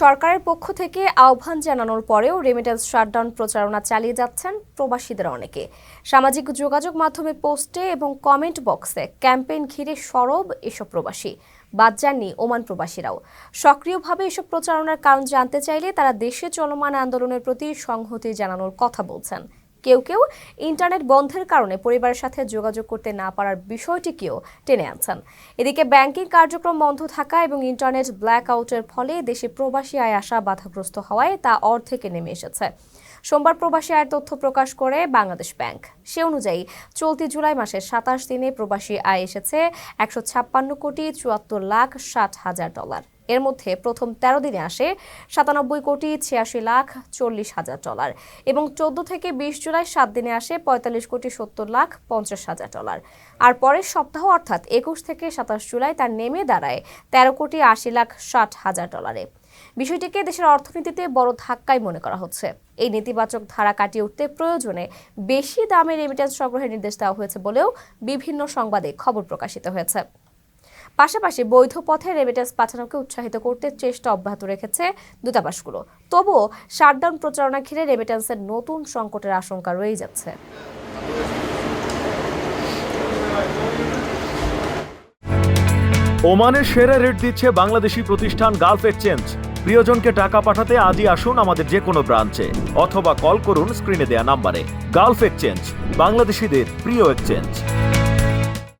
সরকারের পক্ষ থেকে আহ্বান জানানোর পরেও রেমিটেন্স শাটডাউন প্রচারণা চালিয়ে যাচ্ছেন প্রবাসীদের অনেকে। সামাজিক যোগাযোগ মাধ্যমে পোস্টে এবং কমেন্ট বক্সে ক্যাম্পেইন ঘিরে সরব এসব প্রবাসী। বাদ যাননি ওমান প্রবাসীরাও। সক্রিয়ভাবে এসব প্রচারণার কারণ জানতে চাইলে তারা দেশে চলমান আন্দোলনের প্রতি সংহতি জানানোর কথা বলছেন। কেউ কেউ ইন্টারনেট বন্ধের কারণে পরিবারের সাথে যোগাযোগ করতে না পারার বিষয়টিকেও টেনে আনছেন। এদিকে ব্যাংকিং কার্যক্রম বন্ধ থাকা এবং ইন্টারনেট ব্ল্যাক আউটের ফলে দেশে প্রবাসী আয় আসা বাধাগ্রস্ত হওয়ায় তা অর্ধেকে নেমে এসেছে। সোমবার প্রবাসী আয়ের তথ্য প্রকাশ করে বাংলাদেশ ব্যাংক। সে অনুযায়ী চলতি জুলাই মাসের সাতাশ দিনে প্রবাসী আয় এসেছে একশো ছাপ্পান্ন কোটি চুয়াত্তর লাখ ষাট হাজার ডলার। এর মধ্যে প্রথম তেরো দিনে আসে সাতানব্বই কোটি ছিয়াশি লাখ চল্লিশ হাজার ডলার এবং চোদ্দ থেকে বিশ জুলাই সাত দিনে আসে পঁয়তাল্লিশ কোটি সত্তর লাখ পঞ্চাশ হাজার ডলার। আর পরের সপ্তাহ অর্থাৎ একুশ থেকে সাতাশ জুলাই তার নেমে দাঁড়ায় তেরো কোটি আশি লাখ ষাট হাজার ডলারে। বিষয়টিকে দেশের অর্থনীতিতে বড় ধাক্কাই মনে করা হচ্ছে। এই নেতিবাচক ধারা কাটিয়ে উঠতে প্রয়োজনে বেশি দামে রেমিটেন্স সংগ্রহের নির্দেশ দেওয়া হয়েছে বলেও বিভিন্ন সংবাদে খবর প্রকাশিত হয়েছে। পাশাপাশি বৈধ পথে রেমিটেন্স পাঠানোকে উৎসাহিত করতে চেষ্টা অব্যাহত রেখেছে দূতাবাসগুলো। তবুও শাটডাউন প্রচারণা ঘিরে রেমিটেন্সের নতুন সংকটের আশঙ্কা রয়েই যাচ্ছে। ওমানের সেরা রেট দিচ্ছে বাংলাদেশি প্রতিষ্ঠান গালফ এক্সচেঞ্জ। প্রিয়জনকে টাকা পাঠাতে আজই আসুন আমাদের যে কোনো ব্রাঞ্চে, অথবা কল করুন স্ক্রিনে দেয়া নাম্বারে। গালফ এক্সচেঞ্জ, বাংলাদেশিদের প্রিয় এক্সচেঞ্জ।